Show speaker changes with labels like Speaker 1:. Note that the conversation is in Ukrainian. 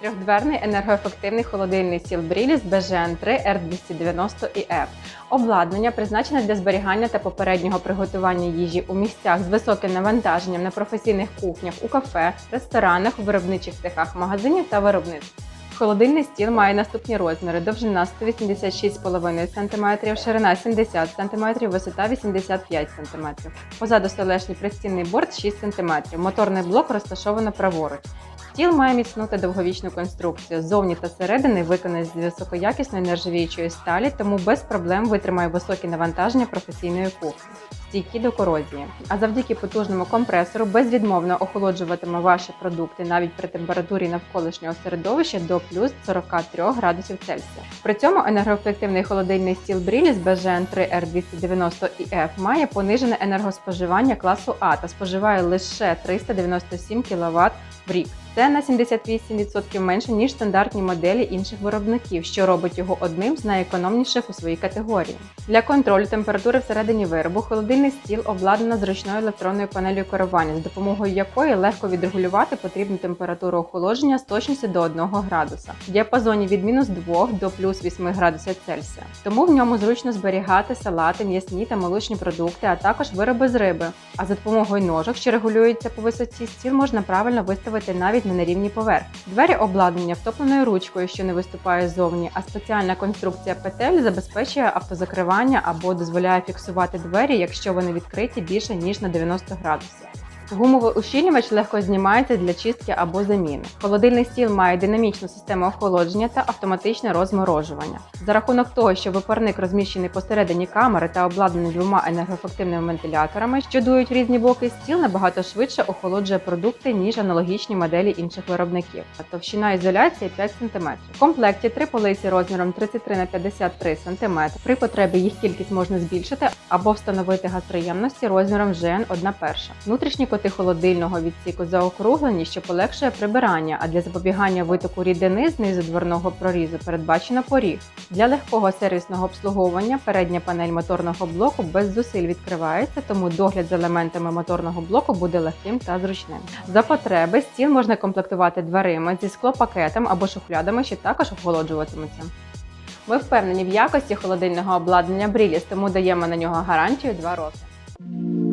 Speaker 1: Трьохдверний енергоефективний холодильний стіл Бріліс BGN 3 R290 EF. Обладнання призначене для зберігання та попереднього приготування їжі у місцях з високим навантаженням на професійних кухнях, у кафе, ресторанах, виробничих цехах магазинів та виробництв. Холодильний стіл має наступні розміри: довжина 186,5 см, ширина 70 см, висота 85 см. Позаду столешній пристінний борт 6 см. Моторний блок розташовано праворуч. Стіл має міцну та довговічну конструкцію. Зовні та зсередини виконаний з високоякісної нержавіючої сталі, тому без проблем витримає високі навантаження професійної кухні, стійкі до корозії. А завдяки потужному компресору безвідмовно охолоджуватиме ваші продукти навіть при температурі навколишнього середовища до плюс 43 градусів Цельсія. При цьому енергоефективний холодильний стіл Бріліс BGN 3 R290 EF має понижене енергоспоживання класу А та споживає лише 397 кВт в рік. Це на 78% менше ніж стандартні моделі інших виробників, що робить його одним з найекономніших у своїй категорії. Для контролю температури всередині виробу холодильний стіл обладнано зручною електронною панелью керування, з допомогою якої легко відрегулювати потрібну температуру охолодження з точністю до 1 градуса в діапазоні від мінус 2 до плюс 8 градусів Цельсія. Тому в ньому зручно зберігати салати, м'ясні та молочні продукти, а також вироби з риби. А за допомогою ножок, що регулюються по висоті, стіл можна правильно виставити навіть на рівні поверх. Двері обладнання втопленою ручкою, що не виступає ззовні, а спеціальна конструкція петель забезпечує автозакривання або дозволяє фіксувати двері, якщо вони відкриті більше ніж на 90 градусів. Гумовий ущільнювач легко знімається для чистки або заміни. Холодильний стіл має динамічну систему охолодження та автоматичне розморожування. За рахунок того, що випарник розміщений посередині камери та обладнаний двома енергоефективними вентиляторами, що дують різні боки, стіл набагато швидше охолоджує продукти ніж аналогічні моделі інших виробників. Товщина ізоляції 5 см. В комплекті три полиці розміром 33 на 53 см. При потребі їх кількість можна збільшити або встановити газприємності розміром GN 1 перша. Внутрішні коти холодильного відсіку заокруглені, що полегшує прибирання, а для запобігання витоку рідини знизу дверного прорізу передбачено поріг. Для легкого сервісного обслуговування передня панель моторного блоку без зусиль відкривається, тому догляд за елементами моторного блоку буде легким та зручним. За потреби стіл можна комплектувати дверима зі склопакетом або шухлядами, що також охолоджуватимуться. Ми впевнені в якості холодильного обладнання Бріліс, тому даємо на нього гарантію 2 роки.